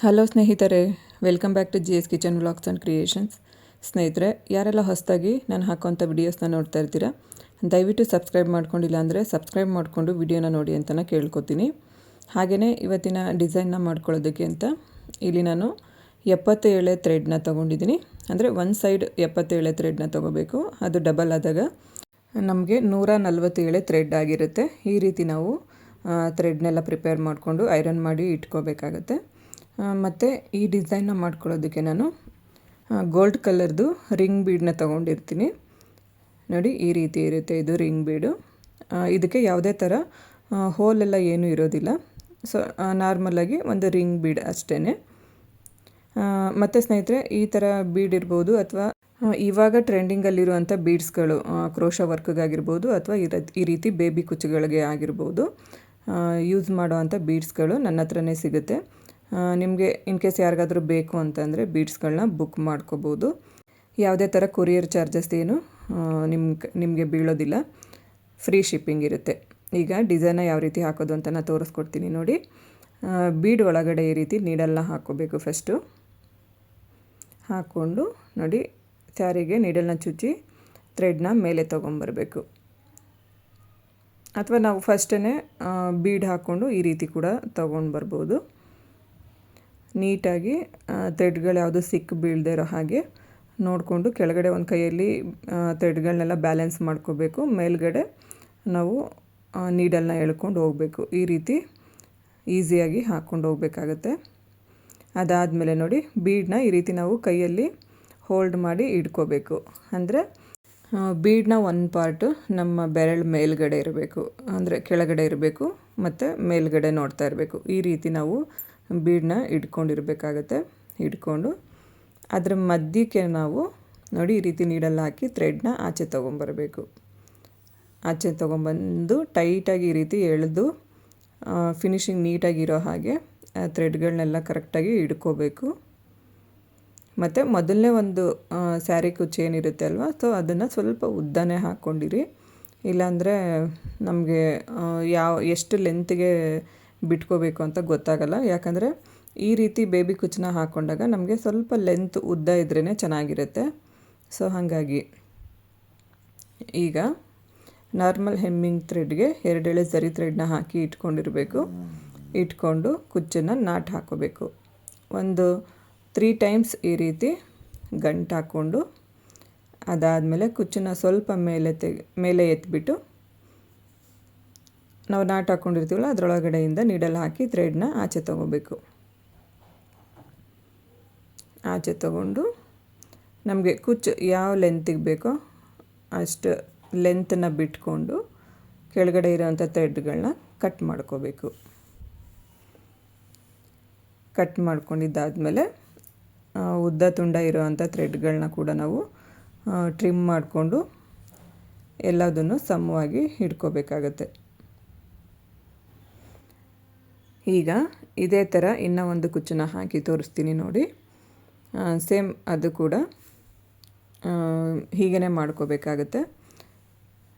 Hello ಸ್ನೇಹಿತರೆ. Welcome back to G S kitchen vlogs and creations ಸ್ನೇಹಿತರೆ, ಯಾರೆಲ್ಲ ಹೊಸದಾಗಿ ನಾನು ಹಾಕೋಂಥ ವಿಡಿಯೋಸ್ನ ನೋಡ್ತಾ ಇರ್ತೀರಾ, ದಯವಿಟ್ಟು ಸಬ್ಸ್ಕ್ರೈಬ್ ಮಾಡ್ಕೊಂಡಿಲ್ಲ ಅಂದರೆ ಸಬ್ಸ್ಕ್ರೈಬ್ ಮಾಡಿಕೊಂಡು ವಿಡಿಯೋನ ನೋಡಿ ಅಂತ ಕೇಳ್ಕೊತೀನಿ. ಹಾಗೆಯೇ ಇವತ್ತಿನ ಡಿಸೈನ್ನ ಮಾಡ್ಕೊಳ್ಳೋದಕ್ಕೆ ಅಂತ ಇಲ್ಲಿ ನಾನು ಎಪ್ಪತ್ತೇಳೆ ಥ್ರೆಡ್ನ ತೊಗೊಂಡಿದ್ದೀನಿ. ಅಂದರೆ ಒಂದು ಸೈಡ್ ಎಪ್ಪತ್ತೇಳೆ ಥ್ರೆಡ್ನ ತೊಗೋಬೇಕು. ಅದು ಡಬಲ್ ಆದಾಗ ನಮಗೆ ನೂರ ನಲ್ವತ್ತೇಳೆ ಥ್ರೆಡ್ ಆಗಿರುತ್ತೆ. ಈ ರೀತಿ ನಾವು ಥ್ರೆಡ್ನೆಲ್ಲ ಪ್ರಿಪೇರ್ ಮಾಡಿಕೊಂಡು ಐರನ್ ಮಾಡಿ ಇಟ್ಕೋಬೇಕಾಗತ್ತೆ. ಮತ್ತು ಈ ಡಿಸೈನ್ನ ಮಾಡ್ಕೊಳ್ಳೋದಕ್ಕೆ ನಾನು ಗೋಲ್ಡ್ ಕಲರ್ದು ರಿಂಗ್ ಬೀಡನ್ನ ತೊಗೊಂಡಿರ್ತೀನಿ. ನೋಡಿ, ಈ ರೀತಿ ಇರುತ್ತೆ ಇದು ರಿಂಗ್ ಬೀಡು. ಇದಕ್ಕೆ ಯಾವುದೇ ಥರ ಹೋಲೆಲ್ಲ ಏನೂ ಇರೋದಿಲ್ಲ. ಸೊ ನಾರ್ಮಲಾಗಿ ಒಂದು ರಿಂಗ್ ಬೀಡ್ ಅಷ್ಟೇ ಮತ್ತು ಸ್ನೇಹಿತರೆ, ಈ ಥರ ಬೀಡ್ ಇರ್ಬೋದು ಅಥವಾ ಇವಾಗ ಟ್ರೆಂಡಿಂಗಲ್ಲಿರುವಂಥ ಬೀಡ್ಸ್ಗಳು ಕ್ರೋಶ ವರ್ಕ್ಗಾಗಿರ್ಬೋದು ಅಥವಾ ಈ ರೀತಿ ಬೇಬಿ ಕುಚ್ಚುಗಳಿಗೆ ಆಗಿರ್ಬೋದು ಯೂಸ್ ಮಾಡೋವಂಥ ಬೀಡ್ಸ್ಗಳು ನನ್ನ ಹತ್ರನೇ ಸಿಗುತ್ತೆ. ನಿಮಗೆ ಇನ್ ಕೇಸ್ ಯಾರಿಗಾದರೂ ಬೇಕು ಅಂತಂದರೆ ಬೀಡ್ಸ್ಗಳನ್ನ ಬುಕ್ ಮಾಡ್ಕೋಬೋದು. ಯಾವುದೇ ಥರ ಕೊರಿಯರ್ ಚಾರ್ಜಸ್ ಏನು ನಿಮ್ ನಿಮಗೆ ಬೀಳೋದಿಲ್ಲ. ಫ್ರೀ ಶಿಪ್ಪಿಂಗ್ ಇರುತ್ತೆ. ಈಗ ಡಿಸೈನ ಯಾವ ರೀತಿ ಹಾಕೋದು ಅಂತ ನಾನು ತೋರಿಸ್ಕೊಡ್ತೀನಿ ನೋಡಿ. ಬೀಡ್ ಒಳಗಡೆ ಈ ರೀತಿ ನೀಡಲ್ನ ಹಾಕೋಬೇಕು ಫಸ್ಟು ಹಾಕ್ಕೊಂಡು ನೋಡಿ ಸ್ಯಾರಿಗೆ ನೀಡಲ್ನ ಚುಚ್ಚಿ ಥ್ರೆಡ್ನ ಮೇಲೆ ತೊಗೊಂಬರ್ಬೇಕು. ಅಥವಾ ನಾವು ಫಸ್ಟೇ ಬೀಡ್ ಹಾಕ್ಕೊಂಡು ಈ ರೀತಿ ಕೂಡ ತೊಗೊಂಡು ಬರ್ಬೋದು ನೀಟಾಗಿ ಥ್ರೆಡ್ಗಳು ಯಾವುದು ಸಿಕ್ಕ ಬೀಳದೆ ಇರೋ ಹಾಗೆ ನೋಡಿಕೊಂಡು ಕೆಳಗಡೆ ಒಂದು ಕೈಯಲ್ಲಿ ಥ್ರೆಡ್ಗಳನ್ನೆಲ್ಲ ಬ್ಯಾಲೆನ್ಸ್ ಮಾಡ್ಕೋಬೇಕು. ಮೇಲ್ಗಡೆ ನಾವು ನೀಡಲ್ನ ಎಳ್ಕೊಂಡು ಹೋಗಬೇಕು. ಈ ರೀತಿ ಈಸಿಯಾಗಿ ಹಾಕ್ಕೊಂಡು ಹೋಗಬೇಕಾಗತ್ತೆ. ಅದಾದಮೇಲೆ ನೋಡಿ ಬೀಡನ್ನ ಈ ರೀತಿ ನಾವು ಕೈಯಲ್ಲಿ ಹೋಲ್ಡ್ ಮಾಡಿ ಇಡ್ಕೋಬೇಕು. ಅಂದರೆ ಬೀಡನ್ನ ಒಂದು ಪಾರ್ಟು ನಮ್ಮ ಬೆರಳು ಮೇಲ್ಗಡೆ ಇರಬೇಕು. ಅಂದರೆ ಕೆಳಗಡೆ ಇರಬೇಕು, ಮತ್ತು ಮೇಲ್ಗಡೆ ನೋಡ್ತಾ ಇರಬೇಕು. ಈ ರೀತಿ ನಾವು ಬೀಡನ್ನ ಇಟ್ಕೊಂಡಿರಬೇಕಾಗತ್ತೆ. ಇಟ್ಕೊಂಡು ಅದರ ಮಧ್ಯಕ್ಕೆ ನಾವು ನೋಡಿ ಈ ರೀತಿ ನೀಡಲ್ಲಿ ಹಾಕಿ ಥ್ರೆಡ್ನ ಆಚೆ ತೊಗೊಂಬರಬೇಕು. ಆಚೆ ತೊಗೊಂಬಂದು ಟೈಟಾಗಿ ಈ ರೀತಿ ಎಳೆದು ಫಿನಿಶಿಂಗ್ ನೀಟಾಗಿರೋ ಹಾಗೆ ಥ್ರೆಡ್ಗಳನ್ನೆಲ್ಲ ಕರೆಕ್ಟಾಗಿ ಇಡ್ಕೋಬೇಕು ಮತ್ತು ಮೊದಲನೇ ಒಂದು ಸ್ಯಾರಿ ಕುಚ್ಚು ಏನಿರುತ್ತೆ ಅಲ್ವಾ? ಸೊ ಅದನ್ನು ಸ್ವಲ್ಪ ಉದ್ದನೇ ಹಾಕ್ಕೊಂಡಿರಿ. ಇಲ್ಲಾಂದರೆ ನಮಗೆ ಯಾವ, ಎಷ್ಟು ಲೆಂತ್ಗೆ ಬಿಟ್ಕೋಬೇಕು ಅಂತ ಗೊತ್ತಾಗಲ್ಲ. ಯಾಕಂದರೆ ಈ ರೀತಿ ಬೇಬಿ ಕುಚ್ಚನ್ನ ಹಾಕ್ಕೊಂಡಾಗ ನಮಗೆ ಸ್ವಲ್ಪ ಲೆಂತ್ ಉದ್ದ ಇದ್ರೇ ಚೆನ್ನಾಗಿರುತ್ತೆ. ಸೊ ಹಾಗಾಗಿ ಈಗ ನಾರ್ಮಲ್ ಹೆಮ್ಮಿಂಗ್ ಥ್ರೆಡ್ಗೆ ಎರಡೆಳೆ ಸರಿ ಥ್ರೆಡ್ನ ಹಾಕಿ ಇಟ್ಕೊಂಡಿರಬೇಕು. ಇಟ್ಕೊಂಡು ಕುಚ್ಚನ್ನು ನಾಟ್ ಹಾಕೋಬೇಕು. ಒಂದು ತ್ರೀ ಟೈಮ್ಸ್ ಈ ರೀತಿ ಗಂಟು ಹಾಕ್ಕೊಂಡು ಅದಾದಮೇಲೆ ಕುಚ್ಚನ್ನು ಸ್ವಲ್ಪ ಮೇಲೆ ತೆಗೆ, ಮೇಲೆ ಎತ್ಬಿಟ್ಟು ನಾವು ನಾಟ್ ಹಾಕ್ಕೊಂಡಿರ್ತೀವಲ್ಲ ಅದರೊಳಗಡೆಯಿಂದ ನೀಡಲ್ ಹಾಕಿ ಥ್ರೆಡ್ನ ಆಚೆ ತೊಗೋಬೇಕು. ಆಚೆ ತೊಗೊಂಡು ನಮಗೆ ಕುಚ್ಚು ಯಾವ ಲೆಂತಿಗೆ ಬೇಕೋ ಅಷ್ಟು ಲೆಂತನ್ನ ಬಿಟ್ಕೊಂಡು ಕೆಳಗಡೆ ಇರೋವಂಥ ಥ್ರೆಡ್ಗಳನ್ನ ಕಟ್ ಮಾಡ್ಕೋಬೇಕು. ಕಟ್ ಮಾಡ್ಕೊಂಡಿದ್ದಾದಮೇಲೆ ಉದ್ದ ತುಂಡ ಇರೋವಂಥ ಥ್ರೆಡ್ಗಳನ್ನ ಕೂಡ ನಾವು ಟ್ರಿಮ್ ಮಾಡಿಕೊಂಡು ಎಲ್ಲದನ್ನು ಸಮವಾಗಿ ಹಿಡ್ಕೋಬೇಕಾಗತ್ತೆ ಈಗ ಇದೇ ಥರ ಇನ್ನೂ ಒಂದು ಕುಚ್ಚನ್ನ ಹಾಕಿ ತೋರಿಸ್ತೀನಿ ನೋಡಿ. ಸೇಮ್ ಅದು ಕೂಡ ಹೀಗೇ ಮಾಡ್ಕೋಬೇಕಾಗತ್ತೆ.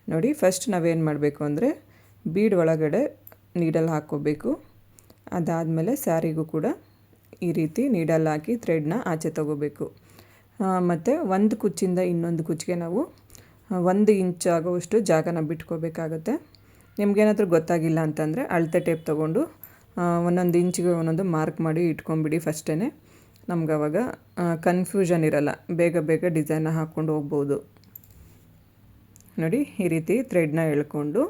ನೋಡಿ ಫಸ್ಟ್ ನಾವೇನು ಮಾಡಬೇಕು ಅಂದರೆ ಬೀಡ್ ಒಳಗಡೆ ನೀಡಲ್ ಹಾಕ್ಕೋಬೇಕು. ಅದಾದಮೇಲೆ ಸ್ಯಾರಿಗೂ ಕೂಡ ಈ ರೀತಿ ನೀಡಲ್ ಹಾಕಿ ಥ್ರೆಡ್ನ ಆಚೆ ತಗೋಬೇಕು. ಮತ್ತು ಒಂದು ಕುಚ್ಚಿಂದ ಇನ್ನೊಂದು ಕುಚ್ಚಿಗೆ ನಾವು ಒಂದು ಇಂಚ್ ಆಗೋವಷ್ಟು ಜಾಗನ ಬಿಟ್ಕೋಬೇಕಾಗತ್ತೆ. ನಿಮ್ಗೇನಾದರೂ ಗೊತ್ತಾಗಿಲ್ಲ ಅಂತಂದರೆ ಅಳತೆ ಟೇಪ್ ತೊಗೊಂಡು ಒಂದೊಂದು ಇಂಚಿಗೆ ಒಂದೊಂದು ಮಾರ್ಕ್ ಮಾಡಿ ಇಟ್ಕೊಂಬಿಡಿ ಫಸ್ಟೇ ನಮ್ಗೆ ಅವಾಗ ಕನ್ಫ್ಯೂಷನ್ ಇರಲ್ಲ. ಬೇಗ ಬೇಗ ಡಿಸೈನ್ನ ಹಾಕ್ಕೊಂಡು ಹೋಗ್ಬೋದು. ನೋಡಿ, ಈ ರೀತಿ ಥ್ರೆಡ್ನ ಎಳ್ಕೊಂಡು.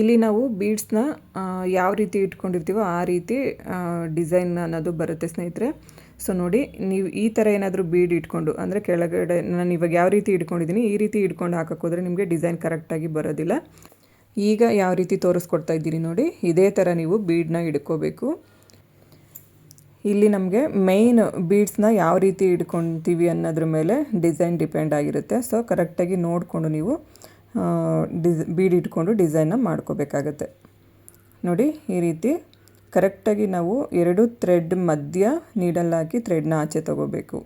ಇಲ್ಲಿ ನಾವು ಬೀಡ್ಸ್ನ ಯಾವ ರೀತಿ ಇಟ್ಕೊಂಡಿರ್ತೀವೋ ಆ ರೀತಿ ಡಿಸೈನ್ ಅನ್ನೋದು ಬರುತ್ತೆ ಸ್ನೇಹಿತರೆ. ಸೊ ನೋಡಿ, ನೀವು ಈ ಥರ ಏನಾದರೂ ಬೀಡ್ ಇಟ್ಕೊಂಡು, ಅಂದರೆ ಕೆಳಗಡೆ, ನಾನು ಇವಾಗ ಯಾವ ರೀತಿ ಇಟ್ಕೊಂಡಿದ್ದೀನಿ, ಈ ರೀತಿ ಇಟ್ಕೊಂಡು ಹಾಕೋಕ್ಕೋದ್ರೆ ನಿಮಗೆ ಡಿಸೈನ್ ಕರೆಕ್ಟಾಗಿ ಬರೋದಿಲ್ಲ. ಈಗ ಯಾವ ರೀತಿ ತೋರಿಸ್ಕೊಡ್ತಾ ಇದ್ದೀರಿ ನೋಡಿ? ಇದೇ ಥರ ನೀವು ಬೀಡನ್ನ ಹಿಡ್ಕೋಬೇಕು. ಇಲ್ಲಿ ನಮಗೆ ಮೇಯ್ನ್ ಬೀಡ್ಸ್ನ ಯಾವ ರೀತಿ ಹಿಡ್ಕೊತೀವಿ ಅನ್ನೋದ್ರ ಮೇಲೆ ಡಿಸೈನ್ ಡಿಪೆಂಡ್ ಆಗಿರುತ್ತೆ. ಸೊ ಕರೆಕ್ಟಾಗಿ ನೋಡಿಕೊಂಡು ನೀವು ಡಿಸ್ ಬೀಡ್ ಇಟ್ಕೊಂಡು ಡಿಸೈನ್ನ ಮಾಡ್ಕೋಬೇಕಾಗತ್ತೆ. ನೋಡಿ, ಈ ರೀತಿ ಕರೆಕ್ಟಾಗಿ ನಾವು ಎರಡು ಥ್ರೆಡ್ ಮಧ್ಯ ನೀಡಲ್ ಹಾಕಿ ಥ್ರೆಡ್ನ ಆಚೆ ತೊಗೋಬೇಕು.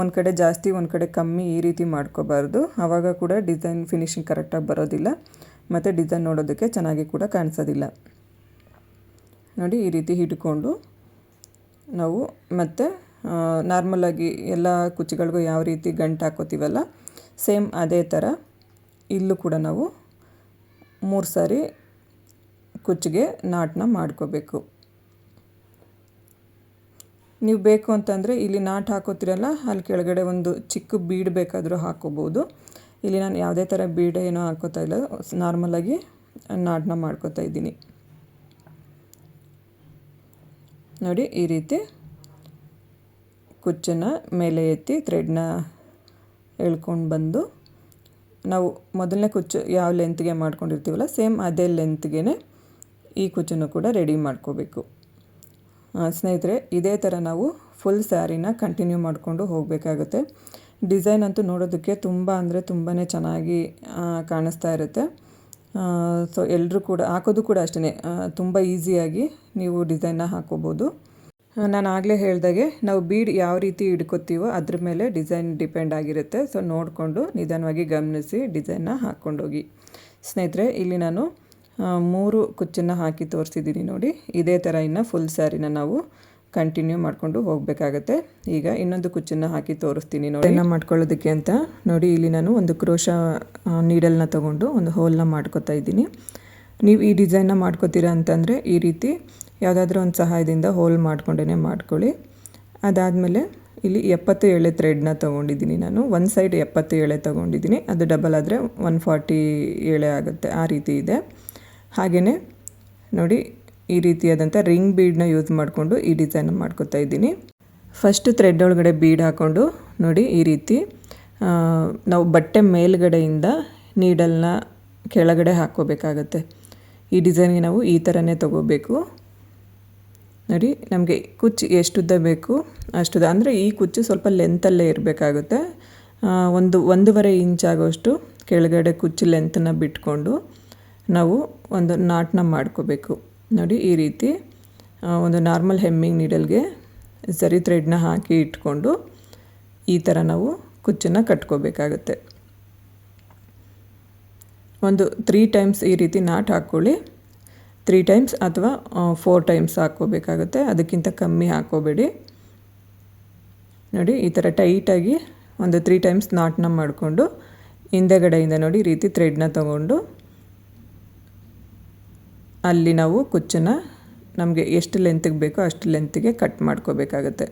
ಒಂದು ಕಡೆ ಜಾಸ್ತಿ, ಒಂದು ಕಡೆ ಕಮ್ಮಿ ಈ ರೀತಿ ಮಾಡ್ಕೋಬಾರ್ದು. ಆವಾಗ ಕೂಡ ಡಿಸೈನ್ ಫಿನಿಶಿಂಗ್ ಕರೆಕ್ಟಾಗಿ ಬರೋದಿಲ್ಲ. ಮತ್ತು ಡಿಸೈನ್ ನೋಡೋದಕ್ಕೆ ಚೆನ್ನಾಗಿ ಕೂಡ ಕಾಣಿಸೋದಿಲ್ಲ. ನೋಡಿ ಈ ರೀತಿ ಹಿಡ್ಕೊಂಡು ನಾವು ಮತ್ತು ನಾರ್ಮಲಾಗಿ ಎಲ್ಲ ಕುಚ್ಚಿಗಳಿಗೂ ಯಾವ ರೀತಿ ಗಂಟು ಹಾಕೋತೀವಲ್ಲ ಸೇಮ್ ಅದೇ ಥರ ಇಲ್ಲೂ ಕೂಡ ನಾವು ಮೂರು ಸಾರಿ ಕುಚ್ಚಿಗೆ ನಾಟನ್ನ ಮಾಡ್ಕೋಬೇಕು. ನೀವು ಬೇಕು ಅಂತಂದರೆ ಇಲ್ಲಿ ನಾಟ್ ಹಾಕೋತಿರಲ್ಲ, ಅಲ್ಲಿ ಕೆಳಗಡೆ ಒಂದು ಚಿಕ್ಕ ಬೀಡ್ ಬೇಕಾದರೂ ಹಾಕೋಬೋದು. ಇಲ್ಲಿ ನಾನು ಯಾವುದೇ ಥರ ಬೀಡ ಏನೋ ಹಾಕೋತಾ ಇಲ್ಲ. ನಾರ್ಮಲಾಗಿ ನಾಡನ್ನ ಮಾಡ್ಕೋತಾ ಇದ್ದೀನಿ. ನೋಡಿ, ಈ ರೀತಿ ಕುಚ್ಚನ್ನ ಮೇಲೆ ಎತ್ತಿ ಥ್ರೆಡ್ನ ಎಳ್ಕೊಂಡು ಬಂದು ನಾವು ಮೊದಲನೇ ಕುಚ್ಚು ಯಾವ ಲೆಂತ್ಗೆ ಮಾಡ್ಕೊಂಡಿರ್ತೀವಲ್ಲ ಸೇಮ್ ಅದೇ ಲೆಂತ್ಗೆ ಈ ಕುಚ್ಚನ್ನು ಕೂಡ ರೆಡಿ ಮಾಡ್ಕೋಬೇಕು. ಸ್ನೇಹಿತರೆ, ಇದೇ ಥರ ನಾವು ಫುಲ್ ಸ್ಯಾರಿನ ಕಂಟಿನ್ಯೂ ಮಾಡಿಕೊಂಡು ಹೋಗಬೇಕಾಗುತ್ತೆ. ಡಿಸೈನ್ ಅಂತೂ ನೋಡೋದಕ್ಕೆ ತುಂಬ ಅಂದರೆ ತುಂಬಾ ಚೆನ್ನಾಗಿ ಕಾಣಿಸ್ತಾ ಇರುತ್ತೆ. ಸೊ ಎಲ್ಲರೂ ಕೂಡ, ಹಾಕೋದು ಕೂಡ ಅಷ್ಟೇ ತುಂಬ ಈಸಿಯಾಗಿ ನೀವು ಡಿಸೈನ್ನ ಹಾಕೋಬೋದು. ನಾನು ಆಗಲೇ ಹೇಳ್ದಾಗೆ ನಾವು ಬೀಡ್ ಯಾವ ರೀತಿ ಹಿಡ್ಕೊತೀವೋ ಅದ್ರ ಮೇಲೆ ಡಿಸೈನ್ ಡಿಪೆಂಡ್ ಆಗಿರುತ್ತೆ. ಸೊ ನೋಡಿಕೊಂಡು ನಿಧಾನವಾಗಿ ಗಮನಿಸಿ ಡಿಸೈನ್ನ ಹಾಕ್ಕೊಂಡೋಗಿ ಸ್ನೇಹಿತರೆ, ಇಲ್ಲಿ ನಾನು ಮೂರು ಕುಚ್ಚನ್ನು ಹಾಕಿ ತೋರಿಸಿದ್ದೀನಿ ನೋಡಿ. ಇದೇ ಥರ ಇನ್ನು ಫುಲ್ ಸ್ಯಾರಿನ ನಾವು ಕಂಟಿನ್ಯೂ ಮಾಡಿಕೊಂಡು ಹೋಗಬೇಕಾಗತ್ತೆ. ಈಗ ಇನ್ನೊಂದು ಕುಚ್ಚನ್ನ ಹಾಕಿ ತೋರಿಸ್ತೀನಿ ನೋಡಿ. ಎಲ್ಲ ಮಾಡ್ಕೊಳ್ಳೋದಕ್ಕೆ ಅಂತ ನೋಡಿ, ಇಲ್ಲಿ ನಾನು ಒಂದು ಕ್ರೋಶ ನೀಡಲ್ನ ತೊಗೊಂಡು ಒಂದು ಹೋಲ್ನ ಮಾಡ್ಕೊತಾ ಇದ್ದೀನಿ. ನೀವು ಈ ಡಿಸೈನ್ನ ಮಾಡ್ಕೋತೀರಾ ಅಂತಂದರೆ ಈ ರೀತಿ ಯಾವುದಾದ್ರೂ ಒಂದು ಸಹಾಯದಿಂದ ಹೋಲ್ ಮಾಡ್ಕೊಂಡೇ ಮಾಡ್ಕೊಳ್ಳಿ. ಅದಾದಮೇಲೆ ಇಲ್ಲಿ ಎಪ್ಪತ್ತು ಎಳೆ ಥ್ರೆಡ್ನ ತೊಗೊಂಡಿದ್ದೀನಿ ನಾನು. ಒಂದು ಸೈಡ್ ಎಪ್ಪತ್ತು ಎಳೆ ತೊಗೊಂಡಿದ್ದೀನಿ. ಅದು ಡಬಲ್ ಆದರೆ ಒನ್ ಫಾರ್ಟಿ ಎಳೆ ಆಗುತ್ತೆ. ಆ ರೀತಿ ಇದೆ. ಹಾಗೆಯೇ ನೋಡಿ ಈ ರೀತಿಯಾದಂಥ ರಿಂಗ್ ಬೀಡನ್ನ ಯೂಸ್ ಮಾಡಿಕೊಂಡು ಈ ಡಿಸೈನ್ ಮಾಡ್ಕೊತಾ ಇದ್ದೀನಿ. ಫಸ್ಟ್ ಥ್ರೆಡ್ ಒಳಗಡೆ ಬೀಡ್ ಹಾಕ್ಕೊಂಡು ನೋಡಿ ಈ ರೀತಿ ನಾವು ಬಟ್ಟೆ ಮೇಲ್ಗಡೆಯಿಂದ ನೀಡಲ್ನ ಕೆಳಗಡೆ ಹಾಕ್ಕೋಬೇಕಾಗತ್ತೆ. ಈ ಡಿಸೈನ್ಗೆ ನಾವು ಈ ಥರನೇ ತೊಗೋಬೇಕು. ನೋಡಿ, ನಮಗೆ ಕುಚ್ಚು ಎಷ್ಟುದ್ದ ಬೇಕು ಅಷ್ಟುದ ಅಂದರೆ ಈ ಕುಚ್ಚು ಸ್ವಲ್ಪ ಲೆಂತಲ್ಲೇ ಇರಬೇಕಾಗುತ್ತೆ. ಒಂದು, ಒಂದೂವರೆ ಇಂಚ್ ಆಗೋಷ್ಟು ಕೆಳಗಡೆ ಕುಚ್ಚು ಲೆಂತನ್ನು ಬಿಟ್ಕೊಂಡು ನಾವು ಒಂದು ನಾಟನ್ನ ಮಾಡ್ಕೋಬೇಕು. ನೋಡಿ ಈ ರೀತಿ ಒಂದು ನಾರ್ಮಲ್ ಹೆಮ್ಮಿಂಗ್ ನೀಡಲ್ಗೆ ಸರಿ ಥ್ರೆಡ್ನ ಹಾಕಿ ಇಟ್ಕೊಂಡು ಈ ಥರ ನಾವು ಕುಚ್ಚನ್ನು ಕಟ್ಕೋಬೇಕಾಗುತ್ತೆ. ಒಂದು ತ್ರೀ ಟೈಮ್ಸ್ ಈ ರೀತಿ ನಾಟ್ ಹಾಕ್ಕೊಳ್ಳಿ. ತ್ರೀ ಟೈಮ್ಸ್ ಅಥವಾ ಫೋರ್ ಟೈಮ್ಸ್ ಹಾಕ್ಕೋಬೇಕಾಗುತ್ತೆ. ಅದಕ್ಕಿಂತ ಕಮ್ಮಿ ಹಾಕ್ಕೋಬೇಡಿ. ನೋಡಿ ಈ ಥರ ಟೈಟಾಗಿ ಒಂದು ತ್ರೀ ಟೈಮ್ಸ್ ನಾಟನ್ನ ಮಾಡಿಕೊಂಡು ಹಿಂದೆಗಡೆಯಿಂದ ನೋಡಿ ಈ ರೀತಿ ಥ್ರೆಡ್ನ ತೊಗೊಂಡು ಅಲ್ಲಿ ನಾವು ಕುಚ್ಚನ್ನು ನಮಗೆ ಎಷ್ಟು ಲೆಂತಿಗೆ ಬೇಕೋ ಅಷ್ಟು ಲೆಂತಿಗೆ ಕಟ್ ಮಾಡ್ಕೋಬೇಕಾಗತ್ತೆ.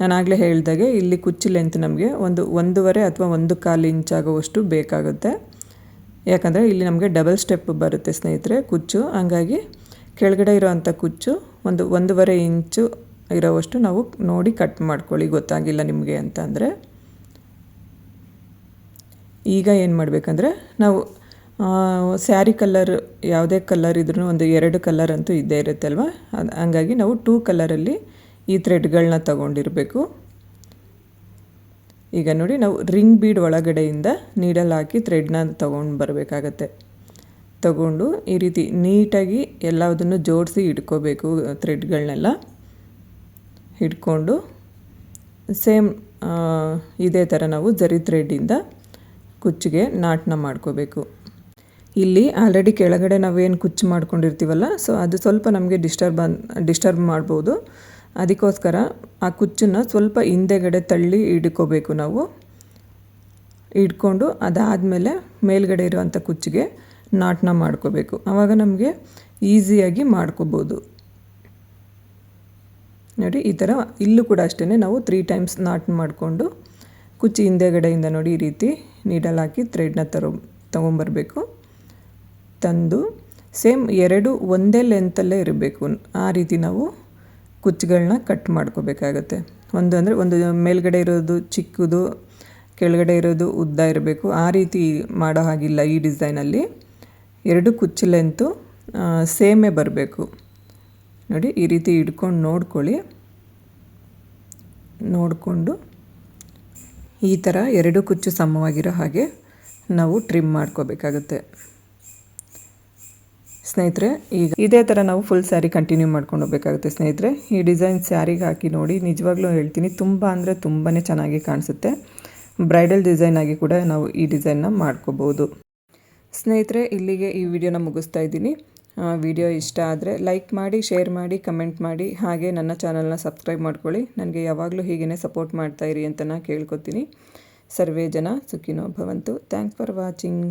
ನಾನಾಗಲೇ ಹೇಳಿದಾಗೆ ಇಲ್ಲಿ ಕುಚ್ಚು ಲೆಂತ್ ನಮಗೆ ಒಂದು ಒಂದೂವರೆ ಅಥವಾ ಒಂದು ಕಾಲು ಇಂಚಾಗುವಷ್ಟು ಬೇಕಾಗುತ್ತೆ. ಯಾಕಂದರೆ ಇಲ್ಲಿ ನಮಗೆ ಡಬಲ್ ಸ್ಟೆಪ್ ಬರುತ್ತೆ ಸ್ನೇಹಿತರೆ ಕುಚ್ಚು. ಹಂಗಾಗಿ ಕೆಳಗಡೆ ಇರೋವಂಥ ಕುಚ್ಚು ಒಂದು ಒಂದೂವರೆ ಇಂಚು ಇರೋವಷ್ಟು ನಾವು ನೋಡಿ ಕಟ್ ಮಾಡ್ಕೊಳ್ಳಿ. ಗೊತ್ತಾಗಿಲ್ಲ ನಿಮಗೆ ಅಂತ ಅಂದರೆ ಈಗ ಏನು ಮಾಡಬೇಕಂದ್ರೆ ನಾವು ಸ್ಯಾರಿ ಕಲರ್ ಯಾವುದೇ ಕಲರ್ ಇದ್ರೂ ಒಂದು ಎರಡು ಕಲರ್ ಅಂತೂ ಇದ್ದೇ ಇರುತ್ತೆ ಅಲ್ವಾ ಅದು, ಹಂಗಾಗಿ ನಾವು ಟೂ ಕಲರಲ್ಲಿ ಈ ಥ್ರೆಡ್ಗಳನ್ನ ತಗೊಂಡಿರಬೇಕು. ಈಗ ನೋಡಿ, ನಾವು ರಿಂಗ್ ಬೀಡ್ ಒಳಗಡೆಯಿಂದ ನೀಡಲ್ ಹಾಕಿ ಥ್ರೆಡ್ನ ತೊಗೊಂಡು ಬರಬೇಕಾಗತ್ತೆ. ತಗೊಂಡು ಈ ರೀತಿ ನೀಟಾಗಿ ಎಲ್ಲದನ್ನು ಜೋಡಿಸಿ ಇಟ್ಕೋಬೇಕು ಥ್ರೆಡ್ಗಳನ್ನೆಲ್ಲ ಹಿಡ್ಕೊಂಡು ಸೇಮ್ ಇದೇ ಥರ ನಾವು ಜರಿ ಥ್ರೆಡ್ಡಿಂದ ಕುಚ್ಚಿಗೆ ನಾಟನ ಮಾಡ್ಕೋಬೇಕು. ಇಲ್ಲಿ ಆಲ್ರೆಡಿ ಕೆಳಗಡೆ ನಾವೇನು ಕುಚ್ಚು ಮಾಡ್ಕೊಂಡಿರ್ತೀವಲ್ಲ ಸೊ ಅದು ಸ್ವಲ್ಪ ನಮಗೆ ಡಿಸ್ಟರ್ಬ್ ಡಿಸ್ಟರ್ಬ್ ಮಾಡ್ಬೋದು. ಅದಕ್ಕೋಸ್ಕರ ಆ ಕುಚ್ಚನ್ನು ಸ್ವಲ್ಪ ಹಿಂದೆಗಡೆ ತಳ್ಳಿ ಹಿಡ್ಕೋಬೇಕು ನಾವು. ಹಿಡ್ಕೊಂಡು ಅದಾದಮೇಲೆ ಮೇಲ್ಗಡೆ ಇರುವಂಥ ಕುಚ್ಚಿಗೆ ನಾಟನ್ನ ಮಾಡ್ಕೋಬೇಕು. ಆವಾಗ ನಮಗೆ ಈಸಿಯಾಗಿ ಮಾಡ್ಕೋಬೋದು. ನೋಡಿ, ಈ ಥರ ಇಲ್ಲೂ ಕೂಡ ಅಷ್ಟೇ ನಾವು ತ್ರೀ ಟೈಮ್ಸ್ ನಾಟ್ ಮಾಡಿಕೊಂಡು ಕುಚ್ಚಿ ಹಿಂದೆಗಡೆಯಿಂದ ನೋಡಿ ಈ ರೀತಿ ನೀಡಲ್ ಹಾಕಿ ಥ್ರೆಡ್ನ ತರೋ, ತೊಗೊಂಬರ್ಬೇಕು. ತಂದು ಸೇಮ್ ಎರಡು ಒಂದೇ ಲೆಂತಲ್ಲೇ ಇರಬೇಕು. ಆ ರೀತಿ ನಾವು ಕುಚ್ಚುಗಳನ್ನ ಕಟ್ ಮಾಡ್ಕೋಬೇಕಾಗತ್ತೆ. ಒಂದು ಅಂದರೆ ಒಂದು ಮೇಲ್ಗಡೆ ಇರೋದು ಚಿಕ್ಕದು, ಕೆಳಗಡೆ ಇರೋದು ಉದ್ದ ಇರಬೇಕು. ಆ ರೀತಿ ಮಾಡೋ ಹಾಗಿಲ್ಲ ಈ ಡಿಸೈನಲ್ಲಿ ಎರಡು ಕುಚ್ಚು ಲೆಂತು ಸೇಮೇ ಬರಬೇಕು. ನೋಡಿ, ಈ ರೀತಿ ಇಟ್ಕೊಂಡು ನೋಡ್ಕೊಳ್ಳಿ. ನೋಡಿಕೊಂಡು ಈ ಥರ ಎರಡು ಕುಚ್ಚು ಸಮವಾಗಿರೋ ಹಾಗೆ ನಾವು ಟ್ರಿಮ್ ಮಾಡ್ಕೋಬೇಕಾಗುತ್ತೆ. ಸ್ನೇಹಿತರೆ, ಈಗ ಇದೇ ಥರ ನಾವು ಫುಲ್ ಸ್ಯಾರಿ ಕಂಟಿನ್ಯೂ ಮಾಡ್ಕೊಂಡು ಹೋಗ್ಬೇಕಾಗುತ್ತೆ ಸ್ನೇಹಿತರೆ. ಈ ಡಿಸೈನ್ ಸ್ಯಾರಿಗೆ ಹಾಕಿ ನೋಡಿ, ನಿಜವಾಗ್ಲೂ ಹೇಳ್ತೀನಿ, ತುಂಬ ಅಂದರೆ ತುಂಬಾ ಚೆನ್ನಾಗಿ ಕಾಣಿಸುತ್ತೆ. ಬ್ರೈಡಲ್ ಡಿಸೈನ್ ಆಗಿ ಕೂಡ ನಾವು ಈ ಡಿಸೈನ್ನ ಮಾಡ್ಕೋಬೋದು. ಸ್ನೇಹಿತರೆ, ಇಲ್ಲಿಗೆ ಈ ವಿಡಿಯೋನ ಮುಗಿಸ್ತಾ ಇದ್ದೀನಿ. ವಿಡಿಯೋ ಇಷ್ಟ ಆದರೆ ಲೈಕ್ ಮಾಡಿ ಶೇರ್ ಮಾಡಿ ಕಮೆಂಟ್ ಮಾಡಿ, ಹಾಗೆ ನನ್ನ ಚಾನಲ್ನ ಸಬ್ಸ್ಕ್ರೈಬ್ ಮಾಡ್ಕೊಳ್ಳಿ. ನನಗೆ ಯಾವಾಗಲೂ ಹೀಗೇ ಸಪೋರ್ಟ್ ಮಾಡ್ತಾಯಿರಿ ಅಂತ ನಾನು ಕೇಳ್ಕೊತೀನಿ. ಸರ್ವೇ ಜನ ಸುಖಿನೋ ಭವಂತು. Thanks for watching